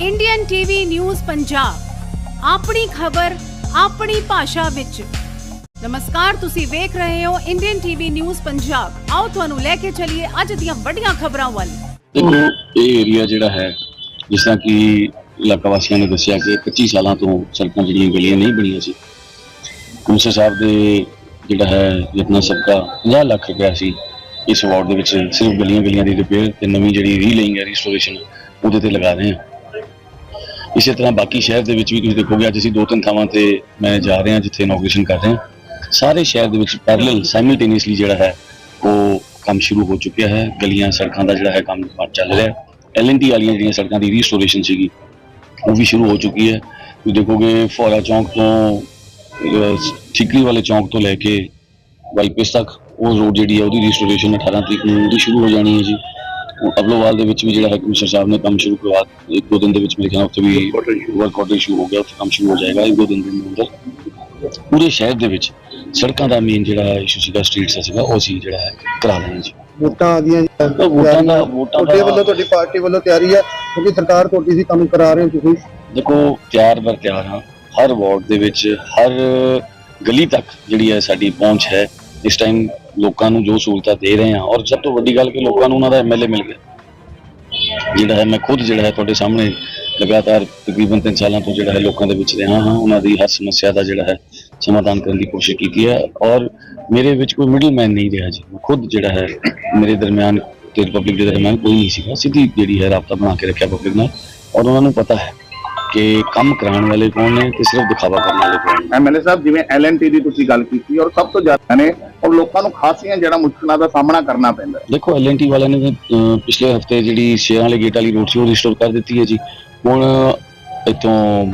Indian TV news Punjab ਆਪਣੀ ਖਬਰ, ਆਪਣੀ ਭਾਸ਼ਾ ਵਿੱਚ। ਨਮਸਕਾਰ, ਤੁਸੀਂ ਵੇਖ ਰਹੇ ਹੋ ਇੰਡੀਅਨ ਟੀਵੀ ਨਿਊਜ਼ ਪੰਜਾਬ ਆਓ ਤੁਹਾਨੂੰ ਲੈ ਕੇ ਚੱਲੀਏ ਅੱਜ ਦੀਆਂ ਵੱਡੀਆਂ ਖਬਰਾਂ ਵੱਲ। ਦੇਖੋ ਇਹ ਏਰੀਆ ਜਿਹੜਾ ਹੈ, ਜਿਸ ਤਰ੍ਹਾਂ ਕਿ ਇਲਾਕਾ ਵਾਸੀਆਂ ਨੇ ਦੱਸਿਆ ਕਿ 25 ਸਾਲਾਂ ਤੋਂ ਸੜਕਾਂ ਜਿਹੜੀਆਂ ਗਲੀਆਂ ਨਹੀਂ ਬਣੀਆਂ ਸੀ। ਕਮਿਸ਼ਨਰ ਸਾਹਿਬ ਦੇ ਜਿਹੜਾ ਹੈ ਜਿਤਨਾ ਸਬਕਾ 50 ਲੱਖ ਰੁਪਇਆ ਸੀ। ਇਸ ਵਾਰਡ ਦੇ ਵਿੱਚ ਸਿਰਫ ਗਲੀਆਂ ਗਲੀਆਂ ਦੀ ਰਿਪੇਅਰ ਤੇ ਨਵੀਂ ਜਿਹੜੀ ਰੀਲੇਇੰਗ ਹੈ ਰਿਸਟੋਰੇਸ਼ਨ ਉਹਦੇ ਤੇ ਲਗਾ ਰਹੇ ਹਾਂ। ਇਸੇ ਤਰ੍ਹਾਂ ਬਾਕੀ ਸ਼ਹਿਰ ਦੇ ਵਿੱਚ ਵੀ ਤੁਸੀਂ ਦੇਖੋਗੇ ਅੱਜ ਅਸੀਂ ਦੋ ਤਿੰਨ ਥਾਵਾਂ ਤੇ ਮੈਂ ਜਾ ਰਹੇ ਹਾਂ ਜਿੱਥੇ ਇਨੋਗ੍ਰੇਸ਼ਨ ਕਰ ਰਹੇ ਹਾਂ। ਸਾਰੇ ਸ਼ਹਿਰ ਦੇ ਵਿੱਚ ਪੈਰਲਲ ਸਾਈਮਲਟੇਨੀਅਸਲੀ ਜਿਹੜਾ ਹੈ ਉਹ ਕੰਮ ਸ਼ੁਰੂ ਹੋ ਚੁੱਕਿਆ ਹੈ। ਗਲੀਆਂ ਸੜਕਾਂ ਦਾ ਜਿਹੜਾ ਹੈ ਕੰਮ ਚੱਲ ਰਿਹਾ ਹੈ। ਐਲਐਨਟੀ ਵਾਲੀਆਂ ਜਿਹੜੀਆਂ ਸੜਕਾਂ ਦੀ ਰੀਸਟੋਰੇਸ਼ਨ ਸੀਗੀ ਉਹ ਵੀ ਸ਼ੁਰੂ ਹੋ ਚੁੱਕੀ ਹੈ। ਤੁਸੀਂ ਦੇਖੋਗੇ ਫੋਰਾ ਚੌਂਕ ਤੋਂ ਅਹ, ਠੀਕਰੀ ਵਾਲੇ ਚੌਂਕ ਤੋਂ ਲੈ ਕੇ ਵਾਈਪੇਸ ਤੱਕ ਉਹ ਰੋਡ ਜਿਹੜੀ ਹੈ ਉਹਦੀ ਰੀਸਟੋਰੇਸ਼ਨ 18 ਤਰੀਕ ਨੂੰ ਉਹਦੀ ਸ਼ੁਰੂ ਹੋ ਜਾਣੀ ਹੈ ਜੀ। ਅਬਲੋਵਾਲ ਦੇ ਵਿੱਚ ਵੀ ਜਿਹੜਾ ਹੈ ਕਮਿਸ਼ਨਰ ਸਾਹਿਬ ਨੇ ਕੰਮ ਸ਼ੁਰੂ ਕਰਵਾ ਇੱਕ ਦੋ ਦਿਨ ਦੇ ਵਿੱਚ ਮੇਰੇ ਖਿਆਲ ਉੱਥੇ ਵੀ ਵਰਕ ਆਰਡਰ ਸ਼ੁਰੂ ਹੋ ਗਿਆ ਉੱਥੇ ਕੰਮ ਸ਼ੁਰੂ ਹੋ ਜਾਏਗਾ ਇੱਕ ਦੋ ਦਿਨ ਦੇ ਅੰਦਰ। ਪੂਰੇ ਸ਼ਹਿਰ ਦੇ ਵਿੱਚ ਸੜਕਾਂ ਦਾ ਮੇਨ ਜਿਹੜਾ ਇਸ਼ੂ ਸੀਗਾ ਸਟਰੀਟਸ ਦਾ ਸੀਗਾ ਉਹ ਸੀ ਜਿਹੜਾ ਹੈ ਕਰਾ ਹਾਂ ਜੀ। ਵੋਟਾਂ ਆ ਗਈਆਂ ਜੀ ਵੋਟਾਂ ਦਾ ਵੋਟਾਂ ਤੁਹਾਡੇ ਵੱਲੋਂ ਦਾ ਤੁਹਾਡੀ ਪਾਰਟੀ ਵੱਲੋਂ ਤਿਆਰੀ ਹੈ ਕਿਉਂਕਿ ਸਰਕਾਰ ਤੁਹਾਡੀ ਸੀ ਕੰਮ ਕਰਾ ਰਹੇ ਹੋ ਤੁਸੀਂ। ਦੇਖੋ ਤਿਆਰ ਬਰ ਤਿਆਰ ਹਾਂ। ਹਰ ਵਾਰਡ ਦੇ ਵਿੱਚ ਹਰ ਗਲੀ ਤੱਕ ਜਿਹੜੀ ਹੈ ਸਾਡੀ ਪਹੁੰਚ ਹੈ। ਇਸ ਟਾਈਮ ਲੋਕਾਂ ਨੂੰ ਜੋ ਸਹੂਲਤਾਂ ਦੇ ਰਹੇ ਹਾਂ ਔਰ ਸਭ ਤੋਂ ਵੱਡੀ ਗੱਲ ਕਿ ਲੋਕਾਂ ਨੂੰ ਉਹਨਾਂ ਦਾ ਐਮਐਲਏ ਮਿਲ ਗਿਆ। ਜਿਹੜਾ ਹੈ ਮੈਂ ਖੁਦ ਜਿਹੜਾ ਹੈ ਤੁਹਾਡੇ ਸਾਹਮਣੇ ਲਗਾਤਾਰ ਤਕਰੀਬਨ 3 ਸਾਲਾਂ ਤੋਂ ਜਿਹੜਾ ਹੈ ਲੋਕਾਂ ਦੇ ਵਿੱਚ ਰਿਹਾ ਹਾਂ। ਉਹਨਾਂ ਦੀ ਹਰ ਸਮੱਸਿਆ ਦਾ ਜਿਹੜਾ ਹੈ ਸਮਾਧਾਨ ਕਰਨ ਦੀ ਕੋਸ਼ਿਸ਼ ਕੀਤੀ ਹੈ ਔਰ ਮੇਰੇ ਵਿੱਚ ਕੋਈ ਮਿਡਲਮੈਨ ਨਹੀਂ ਰਿਹਾ ਜੀ। ਮੈਂ ਖੁਦ ਜਿਹੜਾ ਹੈ ਮੇਰੇ ਦਰਮਿਆਨ ਤੇ ਪਬਲਿਕ ਦੇ ਦਰਮਿਆਨ ਕੋਈ ਨਹੀਂ ਸੀਗਾ। ਸਿੱਧੀ ਜਿਹੜੀ ਹੈ ਰਾਬਤਾ ਬਣਾ ਕੇ ਰੱਖਿਆ ਪਬਲਿਕ ਨਾਲ ਔਰ ਉਹਨਾਂ ਨੂੰ ਪਤਾ ਹੈ। ਕਿ ਕੰਮ ਕਰਾਉਣ ਵਾਲੇ ਕੌਣ ਨੇ ਤੇ ਸਿਰਫ ਦਿਖਾਵਾ ਕਰਨ ਵਾਲੇ ਕੌਣ ਨੇ? ਐਮਐਲਏ ਸਾਹਿਬ ਜਿਵੇਂ ਐਲਐਨਟੀ ਦੀ ਤੁਸੀਂ ਗੱਲ ਕੀਤੀ ਔਰ ਸਭ ਤੋਂ ਜ਼ਿਆਦਾ ਨੇ ਔਰ ਲੋਕਾਂ ਨੂੰ ਖਾਸੀਆਂ ਜਿਹੜਾ ਮੁਸ਼ਕਲਾਂ ਦਾ ਸਾਹਮਣਾ ਕਰਨਾ ਪੈਂਦਾ। ਦੇਖੋ ਐਲਐਨਟੀ ਵਾਲਿਆਂ ਨੇ ਅਹ, ਪਿਛਲੇ ਹਫ਼ਤੇ ਜਿਹੜੀ ਸ਼ੇਰਾਂ ਵਾਲੇ ਗੇਟ ਵਾਲੀ ਰੋਡ ਸੀ ਉਹ ਰਿਸਟੋਰ ਕਰ ਦਿੱਤੀ ਹੈ ਜੀ। ਹੁਣ ਇੱਥੋਂ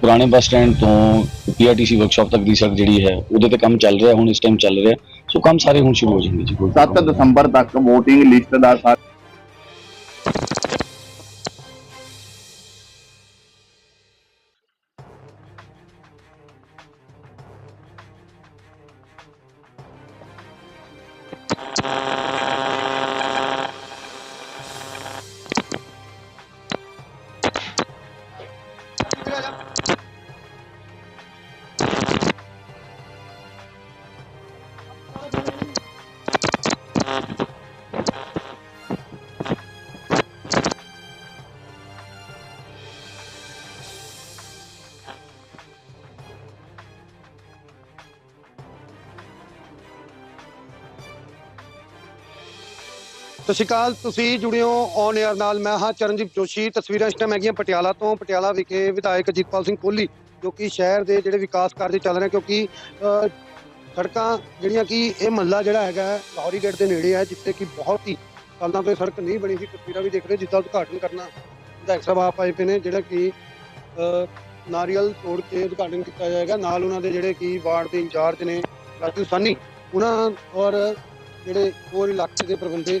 ਪੁਰਾਣੇ ਬੱਸ ਸਟੈਂਡ ਤੋਂ ਪੀਆਰਟੀਸੀ ਵਰਕਸ਼ਾਪ ਤੱਕ ਦੀ ਸੜਕ ਜਿਹੜੀ ਹੈ ਉਹਦੇ ਤੇ ਕੰਮ ਚੱਲ ਰਿਹਾ ਹੁਣ ਇਸ ਟਾਈਮ ਚੱਲ ਰਿਹਾ। ਸੋ ਕੰਮ ਸਾਰੇ ਹੁਣ ਸ਼ੁਰੂ ਹੋ ਜਾਣਗੇ ਜੀ ਕੋਈ 7 ਦਸੰਬਰ ਤੱਕ VOTING ਲਿਸਟ ਦਾ ਸਾ- ਸਤਿ ਸ਼੍ਰੀ ਅਕਾਲ ਤੁਸੀਂ ਜੁੜਿਓ ਔਨ 에ਅਰ ਨਾਲ। ਮੈਂ ਹਾਂ ਚਰਨਜੀਤ ਜੋਸ਼ੀ। ਤਸਵੀਰਾਂ ਇਸ ਟਾਈਮ ਹੈਗੀਆਂ ਪਟਿਆਲਾ ਤੋਂ। ਪਟਿਆਲਾ ਵਿਖੇ ਵਿਧਾਇਕ ਅਜੀਤਪਾਲ ਸਿੰਘ ਕੋਹਲੀ ਜੋ ਕਿ ਸ਼ਹਿਰ ਦੇ ਜਿਹੜੇ ਵਿਕਾਸ ਕਾਰਜ ਚੱਲ ਰਹੇ ਕਿਉਂਕਿ ਸੜਕਾਂ ਜਿਹੜੀਆਂ ਕਿ ਇਹ ਮਹੱਲਾ ਜਿਹੜਾ ਹੈਗਾ ਲਾਹੌਰੀ ਗੇਟ ਦੇ ਨੇੜੇ ਹੈ ਜਿੱਥੇ ਕਿ ਬਹੁਤ ਹੀ ਸਾਲਾਂ ਤੋਂ ਇਹ ਸੜਕ ਨਹੀਂ ਬਣੀ ਸੀ। ਤਸਵੀਰਾਂ ਵੀ ਦੇਖ ਰਹੇ ਹੋ, ਜਿੱਦਾਂ ਉਦਘਾਟਨ ਕਰਨਾ ਵਿਧਾਇਕ ਸਾਹਿਬ ਆਪ ਆਏ ਪਏ ਨੇ ਜਿਹੜਾ ਕਿ ਨਾਰੀਅਲ ਤੋੜ ਕੇ ਉਦਘਾਟਨ ਕੀਤਾ ਜਾਏਗਾ। ਨਾਲ ਉਹਨਾਂ ਦੇ ਜਿਹੜੇ ਕਿ ਵਾਰਡ ਦੇ ਇੰਚਾਰਜ ਨੇ ਰਾਜੂ ਸਾਨੀ ਉਹਨਾਂ ਔਰ ਜਿਹੜੇ ਹੋਰ ਇਲਾਕੇ ਦੇ ਪ੍ਰਬੰਧੇ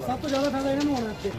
ਸਭ ਤੋਂ ਜ਼ਿਆਦਾ ਫਾਇਦਾ ਇਹਨਾਂ ਨੂੰ ਹੋਣਾ ਇੱਥੇ।